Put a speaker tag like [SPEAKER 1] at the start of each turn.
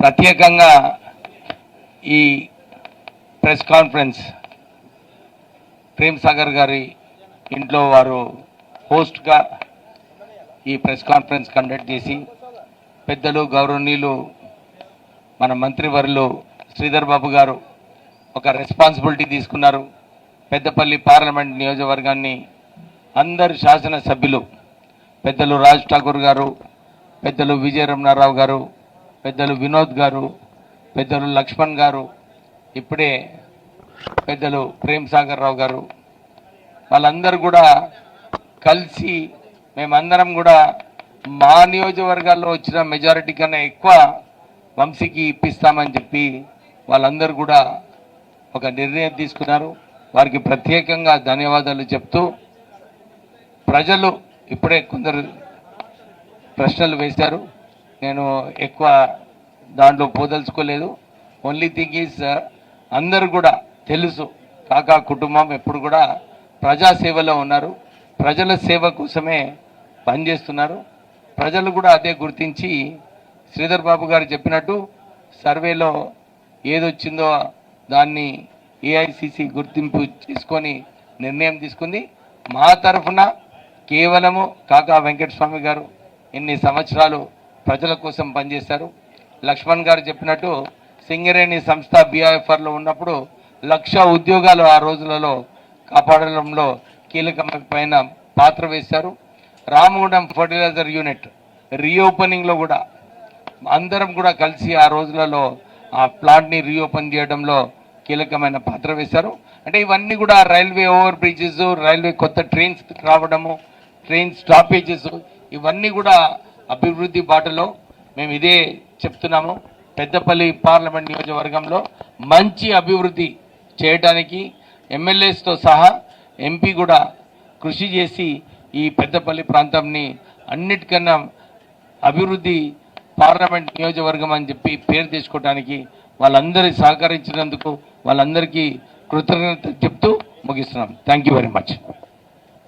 [SPEAKER 1] ప్రత్యేకంగా ఈ press conference Prem Sagar గారి ఇంట్లో వారు హోస్ట్గా ఈ ప్రెస్ కాన్ఫరెన్స్ కండక్ట్ చేసి పెద్దలు గౌరవనీయులు మన మంత్రివర్యులు శ్రీధర్ బాబు గారు ఒక రెస్పాన్సిబిలిటీ తీసుకున్నారు. పెద్దపల్లి పార్లమెంట్ నియోజకవర్గాన్ని అందరు శాసనసభ్యులు పెద్దలు రాజ్ ఠాకూర్ గారు పెద్దలు విజయ రమణారావు గారు పెద్దలు వినోద్ గారు పెద్దలు లక్ష్మణ్ గారు ఇప్పుడే పెద్దలు ప్రేమ్ సాగర్ రావు గారు వాళ్ళందరూ కూడా కలిసి మేమందరం కూడా మా నియోజకవర్గాల్లో వచ్చిన మెజారిటీ కన్నా ఎక్కువ వంశీకి ఇప్పిస్తామని చెప్పి వాళ్ళందరూ కూడా ఒక నిర్ణయం తీసుకున్నారు. వారికి ప్రత్యేకంగా ధన్యవాదాలు చెప్తూ ప్రజలు ఇప్పుడే కొందరు ప్రశ్నలు వేశారు. నేను ఎక్కువ దాంట్లో పోదలుచుకోలేదు. ఓన్లీ థింగ్ ఈజ్ అందరూ కూడా తెలుసు కాకా కుటుంబం ఎప్పుడు కూడా ప్రజాసేవలో ఉన్నారు. ప్రజల సేవ కోసమే పనిచేస్తున్నారు. ప్రజలు కూడా అదే గుర్తించి శ్రీధర్ బాబు గారు చెప్పినట్టు సర్వేలో ఏదొచ్చిందో దాన్ని ఏఐసిసి గుర్తింపు చేసుకొని నిర్ణయం తీసుకుంది. మా తరఫున కేవలము కాకా వెంకటస్వామి గారు ఇన్ని సంవత్సరాలు ప్రజల కోసం పనిచేశారు. లక్ష్మణ్ గారు చెప్పినట్టు సింగరేణి సంస్థ బీఐఎఫ్ఆర్లో ఉన్నప్పుడు లక్ష ఉద్యోగాలు ఆ రోజులలో కాపాడడంలో కీలకమైన పాత్ర వేశారు. రామగుండం ఫర్టిలైజర్ యూనిట్ రీఓపెనింగ్లో కూడా అందరం కూడా కలిసి ఆ రోజులలో ఆ ప్లాంట్ని రీఓపెన్ చేయడంలో కీలకమైన పాత్ర వేశారు. అంటే ఇవన్నీ కూడా రైల్వే ఓవర్ బ్రిడ్జెస్ రైల్వే కొత్త ట్రైన్స్ రావడము ట్రైన్ స్టాపేజెస్ ఇవన్నీ కూడా అభివృద్ధి బాటలో మేము ఇదే చెప్తున్నాము. పెద్దపల్లి పార్లమెంట్ నియోజకవర్గంలో మంచి అభివృద్ధి చేయడానికి ఎమ్మెల్యేస్తో సహా ఎంపీ కూడా కృషి చేసి ఈ పెద్దపల్లి ప్రాంతంని అన్నిటికన్నా అభివృద్ధి పార్లమెంట్ నియోజకవర్గం అని చెప్పి పేరు తెచ్చుకోవడానికి వాళ్ళందరి సహకరించినందుకు వాళ్ళందరికీ కృతజ్ఞత చెప్తూ ముగిస్తున్నాం. Thank you very much